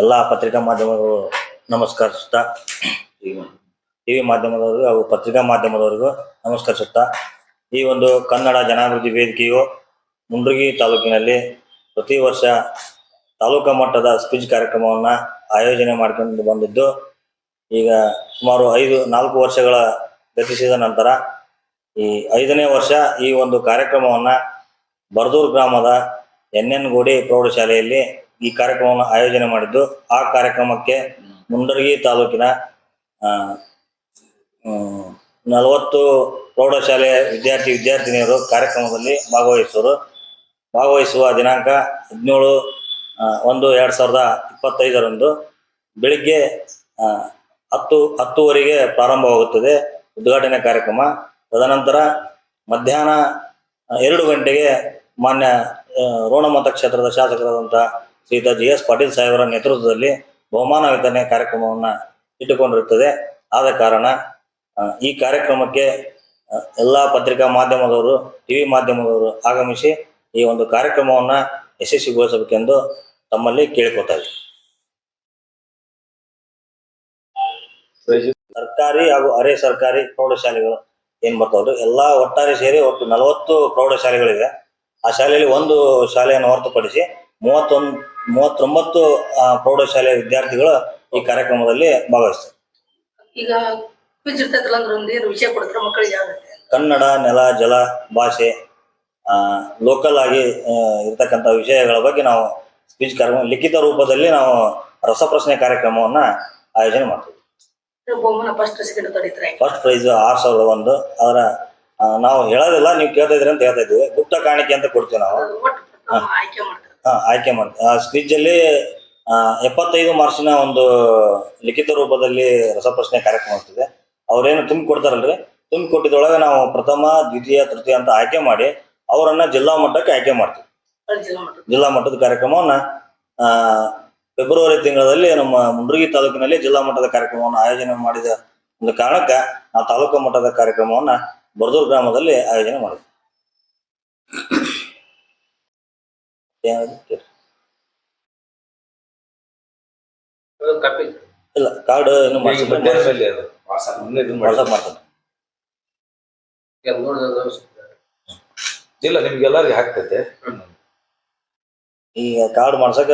ಎಲ್ಲ ಪತ್ರಿಕಾ ಮಾಧ್ಯಮಗಳು ನಮಸ್ಕರಿಸುತ್ತಾ, ಟಿವಿ ಮಾಧ್ಯಮದವರಿಗೂ ಹಾಗೂ ಪತ್ರಿಕಾ ಮಾಧ್ಯಮದವರಿಗೂ ನಮಸ್ಕರಿಸುತ್ತಾ, ಈ ಒಂದು ಕನ್ನಡ ಜನಾಭಿವೃದ್ಧಿ ವೇದಿಕೆಯು ಮುಂಡ್ರಗಿ ತಾಲೂಕಿನಲ್ಲಿ ಪ್ರತಿ ವರ್ಷ ತಾಲೂಕು ಮಟ್ಟದ ಸ್ಪೀಚ್ ಕಾರ್ಯಕ್ರಮವನ್ನು ಆಯೋಜನೆ ಮಾಡ್ಕೊಂಡು ಬಂದಿದ್ದು, ಈಗ ಸುಮಾರು ಐದು, ನಾಲ್ಕು ವರ್ಷಗಳ ಗತಿಸಿದ ನಂತರ ಈ ಐದನೇ ವರ್ಷ ಈ ಒಂದು ಕಾರ್ಯಕ್ರಮವನ್ನು ಬರದೂರು ಗ್ರಾಮದ ಎನ್ ಎನ್ ಗೋಡಿ ಪ್ರೌಢಶಾಲೆಯಲ್ಲಿ ಈ ಕಾರ್ಯಕ್ರಮವನ್ನು ಆಯೋಜನೆ ಮಾಡಿದ್ದು. ಆ ಕಾರ್ಯಕ್ರಮಕ್ಕೆ ಮುಂಡರಗಿ ತಾಲೂಕಿನ ನಲವತ್ತು ಪ್ರೌಢಶಾಲೆಯ ವಿದ್ಯಾರ್ಥಿ ವಿದ್ಯಾರ್ಥಿನಿಯರು ಕಾರ್ಯಕ್ರಮದಲ್ಲಿ ಭಾಗವಹಿಸುವರು. ಭಾಗವಹಿಸುವ ದಿನಾಂಕ ಹದಿನೇಳು ಒಂದು ಎರಡು ಸಾವಿರದ ಇಪ್ಪತ್ತೈದರಂದು. ಬೆಳಿಗ್ಗೆ ಹತ್ತು, ಹತ್ತುವರೆಗೆ ಪ್ರಾರಂಭವಾಗುತ್ತದೆ ಉದ್ಘಾಟನೆ ಕಾರ್ಯಕ್ರಮ. ತದನಂತರ ಮಧ್ಯಾಹ್ನ ಎರಡು ಗಂಟೆಗೆ ಮಾನ್ಯ ರೋಣಮತ ರೋಣ ಮತಕ್ಷೇತ್ರದ ಶಾಸಕರಾದಂಥ ಶ್ರೀಯುತ ಜಿ ಎಸ್ ಪಾಟೀಲ್ ಸಾಹೇಬರ ನೇತೃತ್ವದಲ್ಲಿ ಬಹುಮಾನ ವಿತರಣೆ ಕಾರ್ಯಕ್ರಮವನ್ನು ಇಟ್ಟುಕೊಂಡಿರುತ್ತದೆ. ಆದ ಕಾರಣ ಈ ಕಾರ್ಯಕ್ರಮಕ್ಕೆ ಎಲ್ಲ ಪತ್ರಿಕಾ ಮಾಧ್ಯಮದವರು, ಟಿವಿ ಮಾಧ್ಯಮದವರು ಆಗಮಿಸಿ ಈ ಒಂದು ಕಾರ್ಯಕ್ರಮವನ್ನ ಯಶಸ್ವಿಗೊಳಿಸಬೇಕೆಂದು ತಮ್ಮಲ್ಲಿ ಕೇಳಿಕೊತಾರೆ ಸರ್ಕಾರಿ ಹಾಗೂ ಅರೆ ಸರ್ಕಾರಿ ಪ್ರೌಢಶಾಲೆಗಳು ಏನ್ ಬರ್ತಾವ್ರಿ ಎಲ್ಲಾ ಒಟ್ಟಾರೆ ಸೇರಿ ಒಟ್ಟು ನಲವತ್ತು ಪ್ರೌಢಶಾಲೆಗಳಿವೆ. ಆ ಶಾಲೆಯಲ್ಲಿ ಒಂದು ಶಾಲೆಯನ್ನು ಹೊರತುಪಡಿಸಿ ಮೂವತ್ತೊಂದು ಮೂವತ್ತೊಂಬತ್ತು ಪ್ರೌಢಶಾಲೆಯ ವಿದ್ಯಾರ್ಥಿಗಳು ಈ ಕಾರ್ಯಕ್ರಮದಲ್ಲಿ ಭಾಗವಹಿಸ್ತಾರೆ. ಈಗ ಕ್ವಿಜ್ ಇರ್ತೈತಲ್ಲ ಅಂದ್ರೆ ಒಂದ್ ಏನು ವಿಷಯ ಕೊಡ್ತಾರೆ ಮಕ್ಕಳಿಗೆ ಕನ್ನಡ ನೆಲ ಜಲ ಭಾಷೆ ಲೋಕಲ್ ಆಗಿ ಇರ್ತಕ್ಕಂಥ ವಿಷಯಗಳ ಬಗ್ಗೆ ನಾವು ಸ್ಪೀಚ್ ಕಾರ್ಯಕ್ರಮ ಲಿಖಿತ ರೂಪದಲ್ಲಿ ನಾವು ರಸಪ್ರಶ್ನೆ ಕಾರ್ಯಕ್ರಮವನ್ನ ಆಯೋಜನೆ ಮಾಡ್ತೀವಿ. ಫಸ್ಟ್ ಪ್ರೈಸ್ ಆರು ಸಾವಿರದ ಒಂದು ಅದರ ನಾವು ಹೇಳೋದಿಲ್ಲ ನೀವು ಕೇಳ್ತಾ ಇದ್ರಿ ಅಂತ ಹೇಳ್ತಾ ಇದ್ವಿ ಗುಪ್ತ ಕಾಣಿಕೆ ಅಂತ ಕೊಡ್ತೀವಿ ನಾವು. ಆಯ್ಕೆ ಮಾಡ್ತಾರೆ ಆ ಅಲ್ಲಿ ಎಪ್ಪತ್ತೈದು ಮಾರ್ಕ್ಸಿನ ಒಂದು ಲಿಖಿತ ರೂಪದಲ್ಲಿ ರಸಪ್ರಶ್ನೆ ಕಾರ್ಯಕ್ರಮ ಇರ್ತದೆ ಅವ್ರೇನು ತುಂಬಿ ಕೊಡ್ತಾರಲ್ರಿ ತುಂಬಿ ನಾವು ಪ್ರಥಮ ದ್ವಿತೀಯ ತೃತೀಯ ಅಂತ ಆಯ್ಕೆ ಮಾಡಿ ಅವರನ್ನ ಜಿಲ್ಲಾ ಮಟ್ಟಕ್ಕೆ ಆಯ್ಕೆ ಮಾಡ್ತೀವಿ. ಜಿಲ್ಲಾ ಮಟ್ಟ ಜಿಲ್ಲಾ ಮಟ್ಟದ ಕಾರ್ಯಕ್ರಮವನ್ನ ಆ, ಫೆಬ್ರವರಿ ತಿಂಗಳಲ್ಲಿ ನಮ್ಮ ಮುಂಡ್ರಗಿ ತಾಲೂಕಿನಲ್ಲಿ ಜಿಲ್ಲಾ ಮಟ್ಟದ ಕಾರ್ಯಕ್ರಮವನ್ನು ಆಯೋಜನೆ ಮಾಡಿದ ಒಂದು ಕಾರಣಕ್ಕೆ ನಾವು ತಾಲೂಕು ಮಟ್ಟದ ಕಾರ್ಯಕ್ರಮವನ್ನ ಬರದೂರು ಗ್ರಾಮದಲ್ಲಿ ಆಯೋಜನೆ ಮಾಡಿದ್ವಿ. ಕಾಪಿ ಇಲ್ಲ ಕಾರ್ಡ್. ವಾಟ್ಸಪ್ ಮಾಡ್ತೇನೆ. ಇಲ್ಲ ನಿಮ್ಗೆ ಎಲ್ಲರಿಗೂ ಹಾಕ್ತೈತೆ. ಈಗ ಕಾರ್ಡ್ ಮಾಡ್ಸಕ